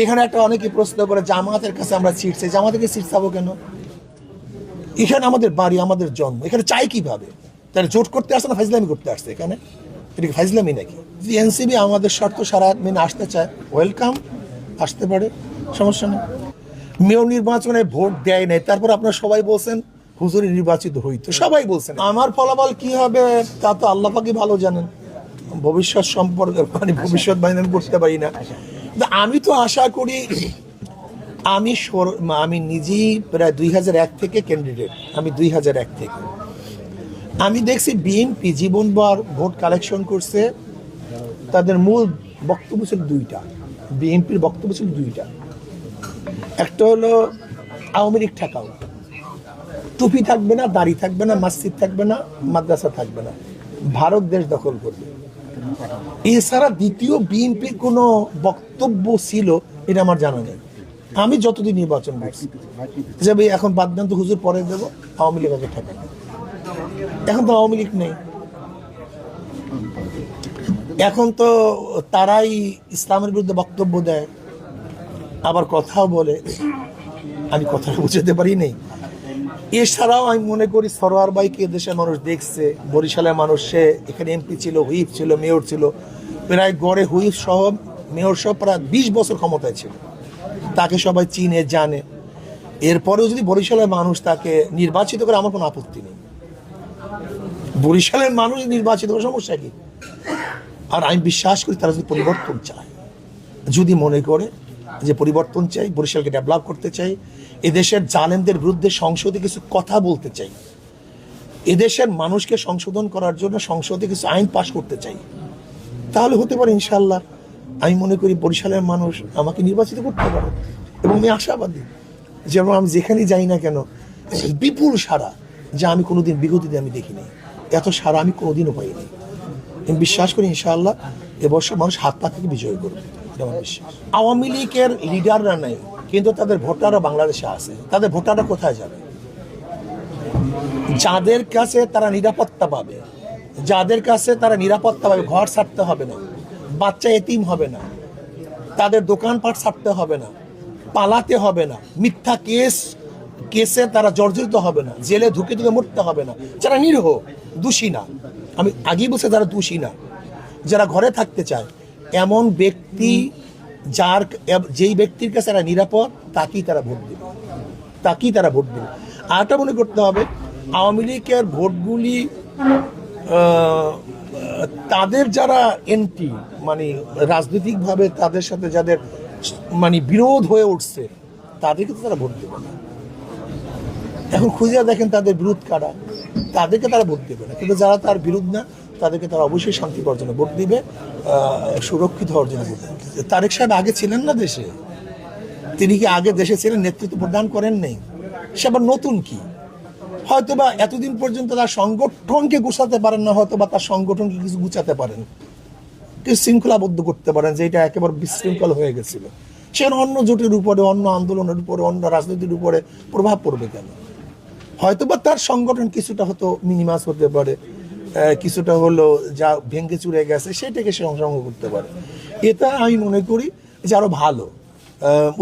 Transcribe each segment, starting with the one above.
এখানে একটা অনেকে প্রশ্ন করে, জামাতের কাছে আমরা সিট চাই জামাতের সিট চাবো কেন? এখানে আমাদের বাড়ি, আমাদের জন্ম, এখানে চাই কীভাবে? তাহলে জোট করতে আসছে না ফাইজলামি করতে আসছে এখানে? এটা ফাইজলামি নাকি? এনসিবি আমাদের শর্ত সারা মেনে আসতে চায় ওয়েলকাম আসতে পারে, সমস্যা নেই। মেয়র নির্বাচনে ভোট দেয় নাই, তারপর আপনারা সবাই বলছেন, হুজুরি নির্বাচিত হইতো সবাই বলছেন। আমার ফলাফল কি হবে, তা তো আল্লাহ পাকি ভালো জানেন। ভবিষ্যৎ সম্পর্কে মানে ভবিষ্যৎ বাহিনী আমি করতে পারি না। আমি তো আশা করি আমি আমি নিজেই প্রায় দুই হাজার এক থেকে ক্যান্ডিডেট আমি দুই হাজার এক থেকে। আমি দেখছি বিএনপি জীবনভর ভোট কালেকশন করছে, তাদের মূল বক্তব্য ছিল দুইটা বিএনপির বক্তব্য ছিল দুইটা। একটা হলো আওয়ামী লীগ ঠেকাও। টুপি থাকবে না, দাড়ি থাকবে না, মসজিদ থাকবে না, মাদ্রাসা থাকবে না। ভারত দেশ দখল করবে। এছাড়া দ্বিতীয় বিএনপির কোনো বক্তব্য ছিল, এটা আমার জানা নেই। আমি যতদিন নির্বাচন করছি, যে ভাই এখন বাদ তো হুজুর পরে দেবো, আওয়ামী লীগ আগে এখন তো আওয়ামী লীগ নেই। এখন তো তারাই ইসলামের বিরুদ্ধে বক্তব্য দেয়, আবার কথাও বলে। আমি কথাটা বুঝতে পারি নেই। এছাড়াও আমি মনে করি সরোয়ার বাইকে দেশের মানুষ দেখছে? বরিশালের মানুষ, সে এখানে এমপি ছিল, হুইপ ছিল, মেয়র ছিল। প্রায় গড়ে হুইপ সহ, মেয়র সহ প্রায় বিশ বছর ক্ষমতায় ছিল। তাকে সবাই চিনে, জানে। এরপরেও যদি বরিশালের মানুষ তাকে নির্বাচিত করে, আমার কোনো আপত্তি নেই। বরিশালের মানুষ নির্বাচিত করে সমস্যা কি? আর আমি বিশ্বাস করি তারা যদি পরিবর্তন চায়, যদি মনে করে যে পরিবর্তন চাই, বরিশালকে ডেভেলপ করতে চাই, এদেশের জালেমদের বিরুদ্ধে সংসদে কিছু কথা বলতে চাই, এদেশের মানুষকে সংশোধন করার জন্য সংসদে কিছু আইন পাশ করতে চাই, তাহলে হতে পারে ইনশাল্লাহ আমি মনে করি বরিশালের মানুষ আমাকে নির্বাচিত করতে পারে। এবং আমি আশাবাদী যেমন আমি যেখানেই যাই না কেন, বিপুল সারা যা আমি কোনোদিন বিগতিতে আমি দেখিনি। এত সারা আমি কোনোদিনও পাইনি। আমি বিশ্বাস করি ইনশাআল্লাহ এবছর মানুষ হাত পা থেকে বিজয় করবে। আওয়ামী লীগের লিডাররা নেই, কিন্তু তাদের ভোটাররা বাংলাদেশে আছে। তাদের ভোটাররা কোথায় যাবে? যাদের কাছে তারা নিরাপত্তা পাবে, যাদের কাছে তারা নিরাপত্তা পাবে, ঘর ছাড়তে হবে না, বাচ্চা এতিম হবে না, তাদের দোকানপাট ছাড়তে হবে না, পালাতে হবে না, মিথ্যা কেস, কেসে তারা জর্জরিত হবে না, জেলে ঢুকে ঢুকে মরতে হবে না। যারা নিরীহ, দোষী না। আমি আগেই বলছি, যারা দোষী না, যারা ঘরে থাকতে চায় এমন ব্যক্তি যার যেই ব্যক্তির কাছে তারা নিরাপদ, তাকেই তারা ভোট দেবে। তাকেই তারা ভোট দেবে। আরেকটা মনে করতে হবে, আওয়ামী লীগের ভোটগুলি তাদের যারা এন্টি মানে রাজনৈতিকভাবে তাদের সাথে যাদের মানে বিরোধ হয়ে উঠছে তাদেরকে তো তারা ভোট দেবে না। এখন খুঁজে দেখেন তাদের বিরোধ কারা, তাদেরকে তারা ভোট দেবে না। কিন্তু যারা তার বিরোধ না তাদেরকে তারা অবশ্যই শান্তি অর্জনে ভোট দিবে সুরক্ষিত অর্জনে ভোট তারেক সাহেব আগে ছিলেন না দেশে, তিনি কি আগে দেশে ছিলেন, নেতৃত্ব প্রদান করেন নেই? সে আবার নতুন কি? হয়তোবা এতদিন পর্যন্ত তার সংগঠনকে গুছাতে পারেন না হয়তো বা তার সংগঠনকে কিছু গুছাতে পারেন। কিছু শৃঙ্খলাবদ্ধ করতে পারেন, যে এটা একেবারে বিশৃঙ্খল হয়ে গেছিল। সেখানে অন্য জোটের উপরে, অন্য আন্দোলনের উপরে, অন্য রাজনীতির উপরে প্রভাব পড়বে কেন? হয়তোবা তার সংগঠন কিছুটা হয়তো মিনিমাস হতে পারে। কিছুটা হলো যা ভেঙে চুরে গেছে, সেটাকে সে অংশগ্রহণ করতে পারে। এটা আমি মনে করি যে আরও ভালো।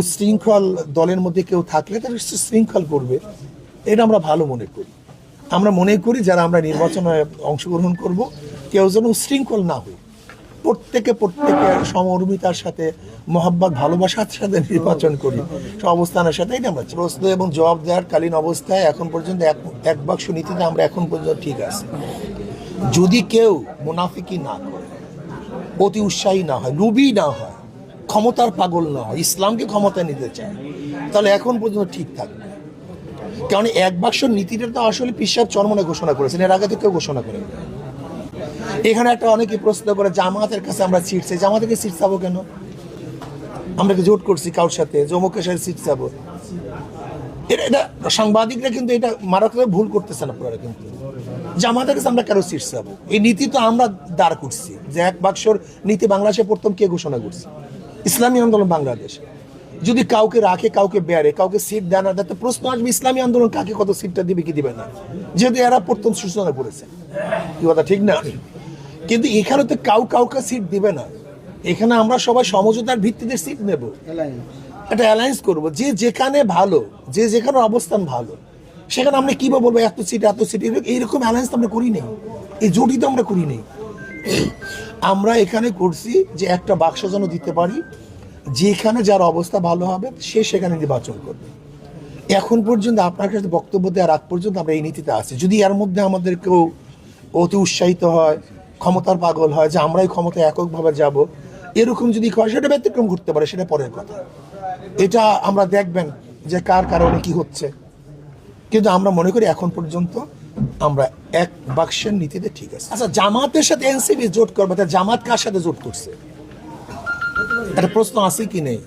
উচ্ছৃঙ্খল দলের মধ্যে কেউ থাকলে তারা শৃঙ্খল করবে, এটা আমরা ভালো মনে করি। আমরা মনে করি যারা আমরা নির্বাচনে অংশগ্রহণ করব, কেউ যেন উশৃঙ্খল না হয় প্রত্যেকে প্রত্যেকের সমরমিতার সাথে, মহাব্বত, ভালোবাসার সাথে নির্বাচন করি। অবস্থানের সাথে এটা আমরা। প্রশ্ন এবং জবাব দেওয়ার কালীন অবস্থায় এখন পর্যন্ত এক এক বাক্স নীতিতে আমরা এখন পর্যন্ত ঠিক আছে। যদি কেউ মুনাফিকি না করে, অতি উৎসাহী না হয়, রুবি না হয়, ক্ষমতার পাগল না হয়, ইসলামকে ক্ষমতায় নিতে চায়, তাহলে এখন পর্যন্ত ঠিক থাকবে। কারণ এক বাক্স নীতিটা তো আসলে পিসাব চরমনে ঘোষণা করেছেন, এর আগে তো কেউ ঘোষণা করেন। এখানে একটা অনেকে প্রশ্ন করে, জামাতের কাছে আমরা সিট চাই জামাতের সিট চাবো কেন? আমরা কি জোট করছি কারোর সাথে? জমকের সাথে সিট চাবো? এটা এটা সাংবাদিকরা কিন্তু এটা মারাত্মক ভুল করতেছেন আপনারা কিন্তু। জামাতের কাছে আমরা কেন সিট চাবো এই নীতি তো আমরা দাঁড় করছি। যে এক বাক্সর নীতি বাংলাদেশে প্রথম কে ঘোষণা করছে? ইসলামী আন্দোলন বাংলাদেশ। যদি কাউকে রাখে কাউকে বেড়ে কাউকে সিট দেয় না দেয় তো প্রশ্ন আসবে ইসলামী আন্দোলন কাকে কত সিটটা দিবে কি দিবে না? যেহেতু এরা প্রথম সূচনা করেছে। কি কথা ঠিক না? কিন্তু এখানে তো কাউ কাউকে সিট দিবে না। এখানে আমরা সবাই সমঝোতার ভিত্তিতে সিট নেব। একটা অ্যালায়েন্স করব। যে যেখানে ভালো যে যেখানে অবস্থান ভালো সেখানে আমরা কি বলব, এত সিট এত সিট এইরকম অ্যালায়েন্স তো আমরা করি নেই। এই জোটই তো আমরা করি নেই। আমরা এখানে করছি যে একটা বাক্স যেন দিতে পারি, যেখানে যার অবস্থা ভালো হবে, সে সেখানে নির্বাচন করবে। এখন পর্যন্ত আপনার কাছে বক্তব্য দেওয়ার আগ পর্যন্ত আমরা এই নীতিতে আছি। যদি এর মধ্যে আমাদের কেউ অতি উৎসাহিত হয়, ক্ষমতার পাগল হয়, যে আমরাই ক্ষমতা এককভাবে যাব, এরকম যদি হয়, সেটা ব্যতিক্রম ঘটতে পারে, সেটা পরের কথা। এটা আমরা দেখবেন যে কার কারণে কি হচ্ছে। কিন্তু আমরা মনে করি এখন পর্যন্ত আমরা এক বাক্সের নীতিতে ঠিক আছে। আচ্ছা জামাতের সাথে এনসিবি জোট করবে, তা জামাত কার সাথে জোট করছে? একটা প্রশ্ন আছে কি নেই?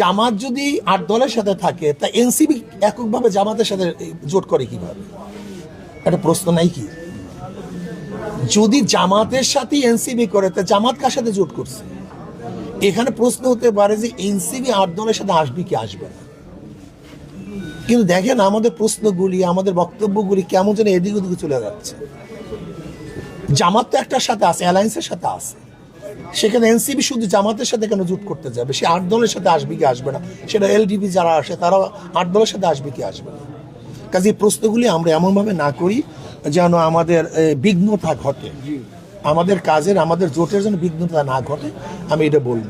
জামাত যদি আট দলের সাথে থাকে, তা এনসিবি এককভাবে জামাতের সাথে জোট করে কীভাবে? একটা প্রশ্ন নাই কি? যদি জামাতের সাথে এনসিবি করে, তা জামাত কার সাথে জোট করছে? এখানে প্রশ্ন হতে পারে যে এনসিবি আট দলের সাথে আসবে কি আসবে না। কিন্তু দেখেন আমাদের প্রশ্নগুলি, আমাদের বক্তব্যগুলি কেমন যেন এদিক ওদিকে চলে যাচ্ছে। জামাত তো একটার সাথে আছে, অ্যালায়েন্সের সাথে আছে। সেখানে এনসিবি শুধু জামাতের সাথে কেন জুট করতে যাবে? সে আট দলের সাথে আসবে কি আসবে না? সেটা এলডিপি যারা আসে তারা আট দলের সাথে আসবে কি আসবে না? কাজে এই প্রশ্নগুলি আমরা এমনভাবে না করি যেন আমাদের বিঘ্নতা ঘটে। আমাদের কাজের, আমাদের জোটের জন্য বিঘ্নতা না ঘটে, আমি এটা বলব।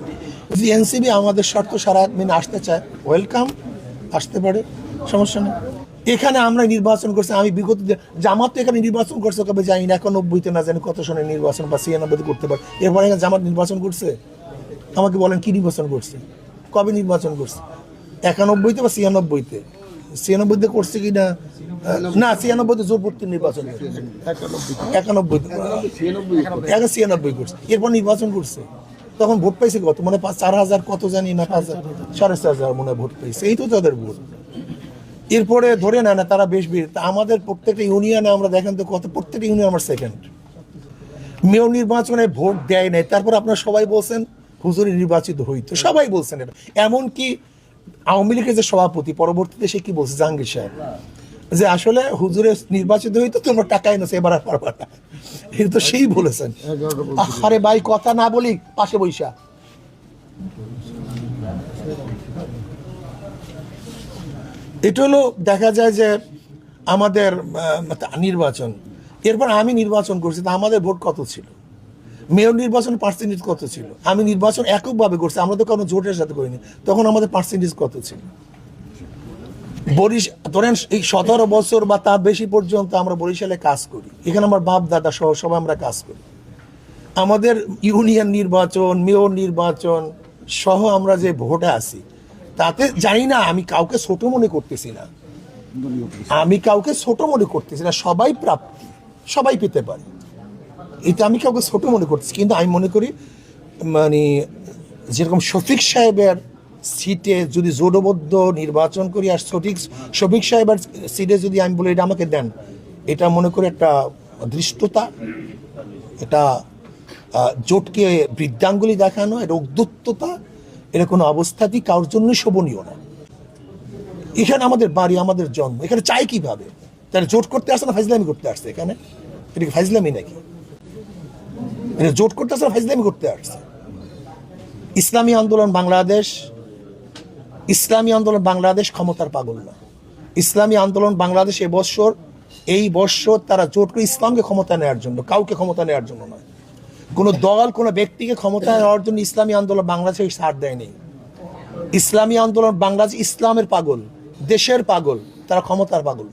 যদি এনসিবি আমাদের শর্ত সারা মেনে আসতে চায়, ওয়েলকাম। আসতে পারে, সমস্যা নেই। এখানে আমরা নির্বাচন করছি, আমি বিগত জামাত তো এখানে নির্বাচন করছে কবে জানি না, একানব্বইতে না জানি কত সনে নির্বাচন বা ছিয়ানব্বইতে করতে পারে। এরপরে এখানে জামাত নির্বাচন করছে? আমাকে বলেন কি নির্বাচন করছে? কবে নির্বাচন করছে? একানব্বইতে বা ছিয়ানব্বইতে? ছিয়ানব্বইতে করছে কি না? না, ছিয়ানব্বইতে জোরপূর্তি নির্বাচন। একানব্বইতে। এখন ছিয়ানব্বই করছে। এরপর নির্বাচন করছে। তখন ভোট পাইছে কত? মানে চার হাজার কত জানি না পাঁচ হাজার। সাড়ে চার হাজার মনে ভোট পাইছে। এই তো তাদের ভোট। এরপরে ধরে নেয় না তারা বেশ তা আমাদের প্রত্যেকটা ইউনিয়নে আমরা দেখেন তো কত প্রত্যেকটা ইউনিয়ন আমার সেকেন্ড মেয়র নির্বাচনে ভোট দেয় নাই। তারপর আপনারা সবাই বলছেন হুজুরি নির্বাচিত হইতো সবাই বলছেন এটা। এমনকি আওয়ামী লীগের যে সভাপতি পরবর্তীতে সে কি বলছে? জাহাঙ্গীর সাহেব। যে আসলে হুজুরে নির্বাচিত হইতো তোমরা টাকাই না এবার আর পারবা না। এটা তো সেই বলেছেন। আরে ভাই, কথা না বলি পাশে বৈশা এটা হলো, দেখা যায় যে আমাদের নির্বাচন। এরপর আমি নির্বাচন করছি, তা আমাদের ভোট কত ছিল? মেয়র নির্বাচন পার্সেন্টেজ কত ছিল? আমি নির্বাচন এককভাবে করছি, আমরা তো কোনো জোটের সাথে করিনি। তখন আমাদের পার্সেন্টেজ কত ছিল? বরিশ ধরেন এই সতেরো বছর বা তার বেশি পর্যন্ত আমরা বরিশালে কাজ করি। এখানে আমার বাপ দাদা সহ সবাই আমরা কাজ করি। আমাদের ইউনিয়ন নির্বাচন, মেয়র নির্বাচন সহ আমরা যে ভোটে আছি, তাতে জানি না, আমি কাউকে ছোট মনে করতেছি না। আমি কাউকে ছোট মনে করতেছি না, সবাই প্রাপ্তি, সবাই পেতে পারে। এটা আমি কাউকে ছোট মনে করতেছি, কিন্তু আমি মনে করি মানে যেরকম শফিক সাহেবের সিটে যদি জোটবদ্ধ নির্বাচন করি আর সঠিক শফিক সাহেবের সিটে যদি আমি বলি, এটা আমাকে দেন। এটা মনে করি একটা দৃষ্টতা এটা জোটকে বৃদ্ধাঙ্গুলি দেখানো, এটা উদ্যুত্ততা এটা কোনো অবস্থাতেই কারোর জন্যই শোভনীয় না। এখানে আমাদের বাড়ি, আমাদের জন্ম। এখানে চাই কীভাবে? তাহলে জোট করতে আসছে না ফাইজলামি করতে আসছে এখানে? এটা কি ফাইজলামি নাকি? জোট করতে আসছে না ফাইজলামি করতে আসছে? ইসলামী আন্দোলন বাংলাদেশ ইসলামী আন্দোলন বাংলাদেশ ক্ষমতার পাগল না। ইসলামী আন্দোলন বাংলাদেশ এবছর এই বৎসর তারা জোট করে ইসলামকে ক্ষমতা নেওয়ার জন্য, কাউকে ক্ষমতা নেওয়ার জন্য নয়। কোনো দল, কোনো ব্যক্তিকে ক্ষমতা নেওয়ার জন্য ইসলামী আন্দোলন বাংলাদেশে সার দেয়নি। ইসলামী আন্দোলন বাংলাদেশ ইসলামের পাগল, দেশের পাগল, তারা ক্ষমতার পাগল